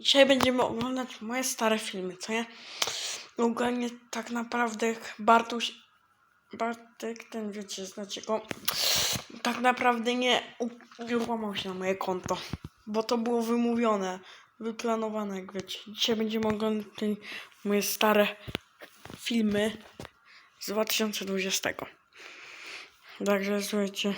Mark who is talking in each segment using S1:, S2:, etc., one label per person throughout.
S1: Dzisiaj będziemy oglądać moje stare filmy, co nie? Ogólnie tak naprawdę Bartuś, Bartek, ten wiecie, znacie go, tak naprawdę nie, nie włamał się na moje konto, bo to było wymówione, wyplanowane, jak wiecie. Dzisiaj będziemy oglądać moje stare filmy z 2020. Także słuchajcie,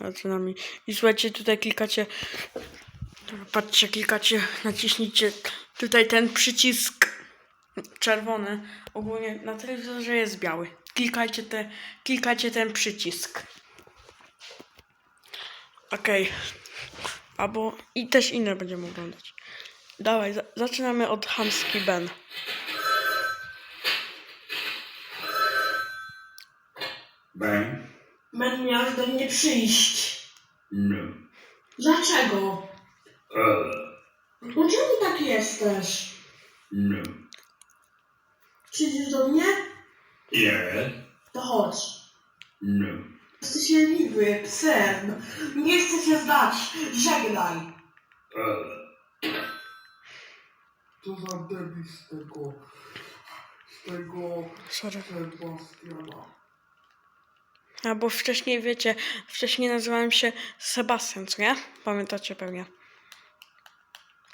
S1: zaczynamy. I słuchajcie, tutaj klikacie Patrzcie, klikacie, naciśnijcie tutaj ten przycisk czerwony. Ogólnie na telewizorze jest biały. Klikajcie, te, klikajcie ten przycisk. Okej. Albo i też inne będziemy oglądać. Dawaj, za, zaczynamy od Hamski Ben.
S2: Bang.
S1: Ben miał do mnie przyjść.
S2: No.
S1: Dlaczego? Dlaczego tak jesteś?
S2: No.
S1: Przyjdziesz do mnie?
S2: Yeah.
S1: To chodź.
S2: No.
S1: Jesteś leniwy, psem. Nie chcę się zdać. Żegnaj.
S3: Co za debil z tego... z tego...
S1: Sorry.
S3: Sebastiana.
S1: A bo wcześniej wiecie, wcześniej nazywałem się Sebastian, co nie? Pamiętacie pewnie.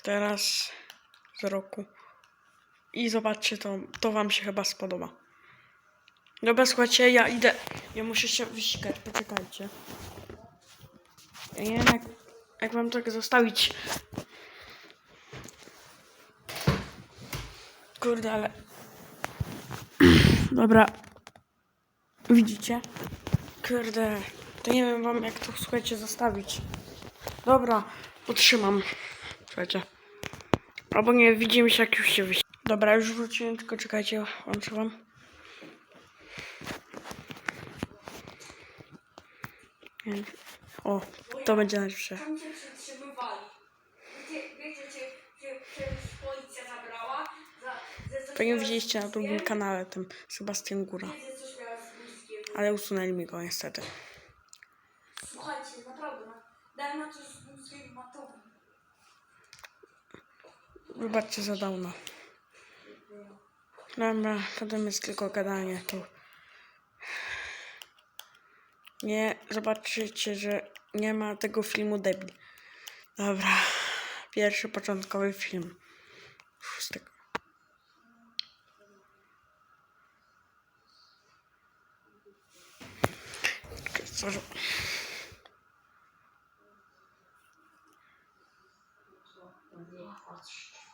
S1: Teraz z roku. I zobaczcie, to, to wam się chyba spodoba. Dobra, słuchajcie, ja idę. Ja muszę się wysikać, poczekajcie. Ja nie wiem, jak, jak wam tak zostawić. Kurde, ale... Dobra. Widzicie? Kurde, to nie wiem wam jak to słuchajcie zostawić. Dobra, potrzymam. Słuchajcie. Albo nie, widzimy się jak już się wysi. Dobra, już wróciłem, tylko czekajcie, włączę wam. O, to będzie najlepsze.
S4: Tam cię przetrzymywali. Wiecie, policja zabrała?
S1: Pewnie widzieliście na drugim kanale, tym Sebastian Góra. Ale usunęli mi go niestety.
S4: Słuchajcie, naprawdę, daj na coś
S1: Wybaczcie za dawno. Dobra, potem jest tylko gadanie tu. Nie, zobaczycie, że nie ma tego filmu debil. Dobra, pierwszy początkowy film. Szóstego. Czekaj,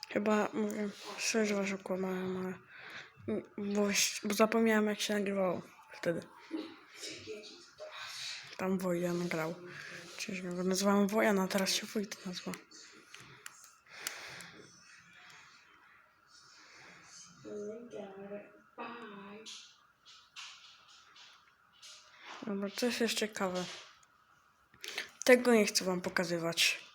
S1: Chyba mówię, szczerze was okłamałem, ale bo, bo zapomniałem jak się nagrywało wtedy. Tam Wojan grał. Czyż go nazywałem Wojan, a teraz się Wojt nazwa. Dobra, co jest jeszcze ciekawe? Tego nie chcę wam pokazywać.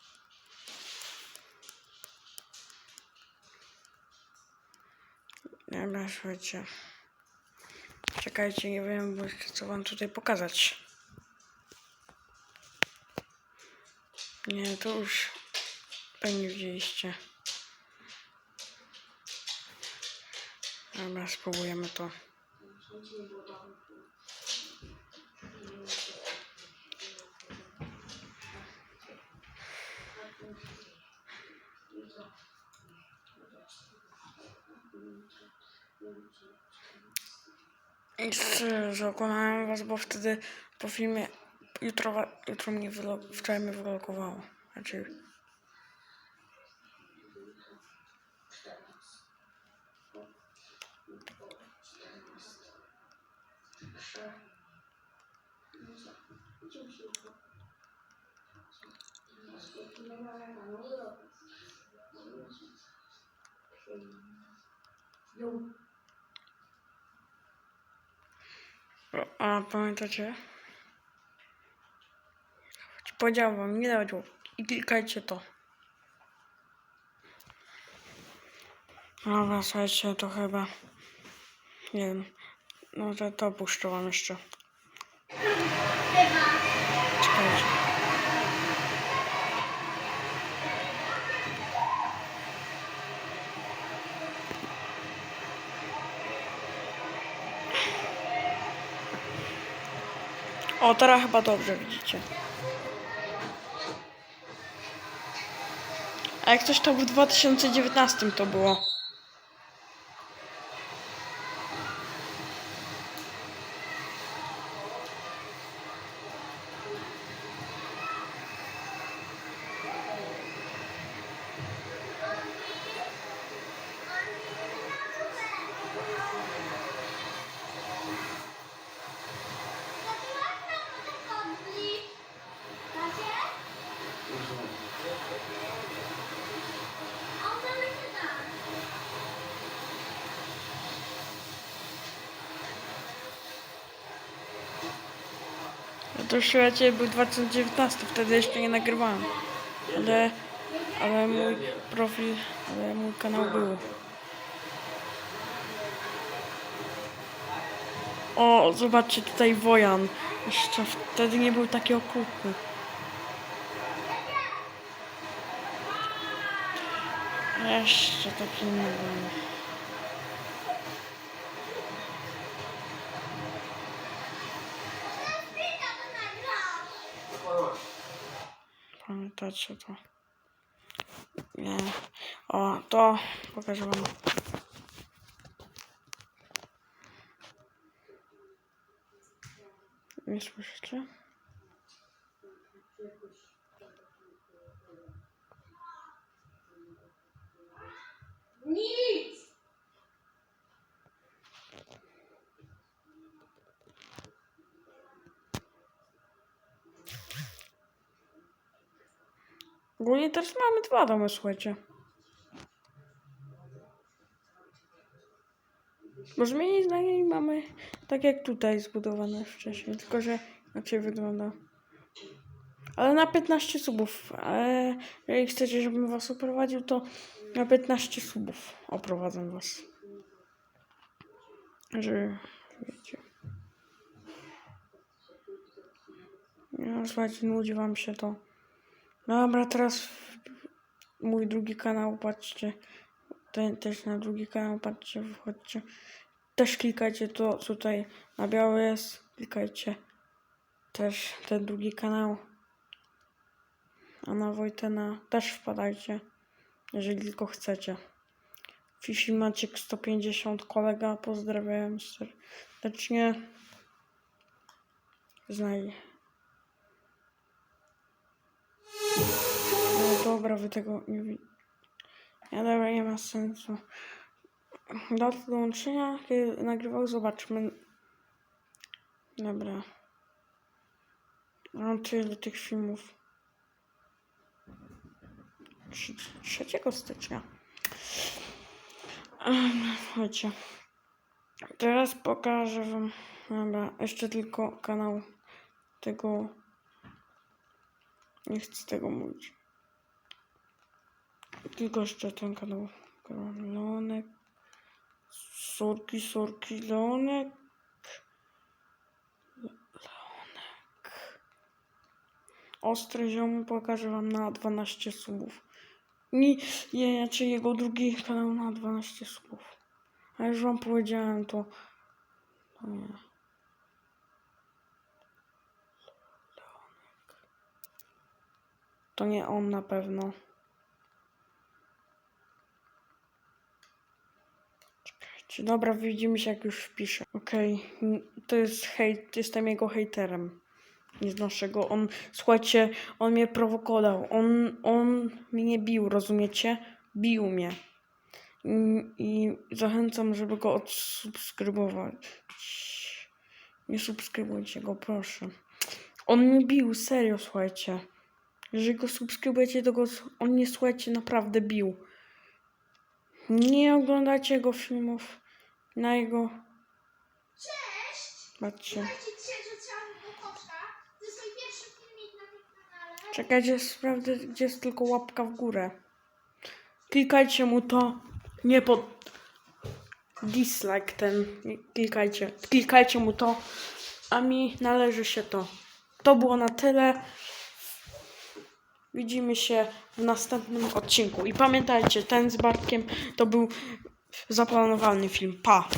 S1: Dobra, słuchajcie. Czekajcie, nie wiem, bo chcę wam tutaj pokazać. Nie, to już pewnie widzieliście. Dobra, spróbujemy to. I szczerze, was, bo wtedy po filmie jutro, jutro mnie wylo- wczoraj mnie wylokowało. Znaczy, a pamiętacie? Powiedziałem wam, nie dawać i klikajcie to. Dobra, słuchajcie, to chyba... Nie wiem. No to, to puszczę wam jeszcze. Czekajcie. O, teraz chyba dobrze widzicie. A jak coś to w 2019 to było. To w świecie był 2019, wtedy jeszcze nie nagrywałem. Ale, ale mój profil, ale mój kanał był. O, zobaczcie tutaj Wojan. Jeszcze wtedy nie był taki okrutny. Jeszcze taki nie był. Pamiętacie to? Nie. O, to pokażę wam. Nie słyszycie?
S4: Nic!
S1: Ogólnie teraz mamy dwa domy, słuchajcie. Bo zmienić zdanie i mamy tak jak tutaj zbudowane wcześniej, tylko że inaczej wygląda. Ale na 15 subów. Ale jeżeli chcecie, żebym was oprowadził, to na 15 subów oprowadzę was. Że wiecie. No, słuchajcie, nudzi wam się to. Dobra, teraz mój drugi kanał, patrzcie. Ten też na drugi kanał, patrzcie, wchodźcie. Też klikajcie to, tutaj na biało jest. Klikajcie też ten drugi kanał. A na Wojtena też wpadajcie, jeżeli tylko chcecie. Fifi Maciek 150, kolega, pozdrawiam serdecznie. Znaj. No dobra, wy tego nie widzicie. Ja dobra, nie ma sensu. Do dołączenia, kiedy nagrywał, zobaczmy. Dobra. Mam tyle tych filmów. 3 stycznia. Chodźcie. Teraz pokażę wam. Dobra, jeszcze tylko kanał tego. Nie chcę tego mówić. Tylko jeszcze ten kanał. Leonek. Sorki, sorki, Leonek. Leonek. Ostry ziom pokażę wam na 12 subów. Nie, nie, czy jego drugi kanał na 12 subów. A już wam powiedziałem to. to nie. To nie on na pewno. Czekajcie, dobra, widzimy się jak już wpiszę. Okej, n- to jest hejt, jestem jego hejterem. Nie znoszę go. On, słuchajcie, on mnie prowokował. On, on mnie bił, rozumiecie? Bił mnie. I, I zachęcam, żeby go odsubskrybować. Nie subskrybujcie go, proszę. On mnie bił, serio, słuchajcie. Jeżeli go subskrybujecie, to go, on mnie, słuchajcie, naprawdę bił. Nie oglądacie jego filmów na jego...
S5: Cześć!
S1: Patrzcie.
S5: Słuchajcie, dzisiaj rzuciłam do koczka. To jest mój pierwszy filmik na tym kanale.
S1: Czekajcie, sprawdzę, gdzie jest tylko łapka w górę. Klikajcie mu to. Nie pod... Dislike ten. Klikajcie. Klikajcie mu to. A mi należy się to. To było na tyle. Widzimy się w następnym odcinku. I pamiętajcie, ten z Bartkiem to był zaplanowany film. Pa!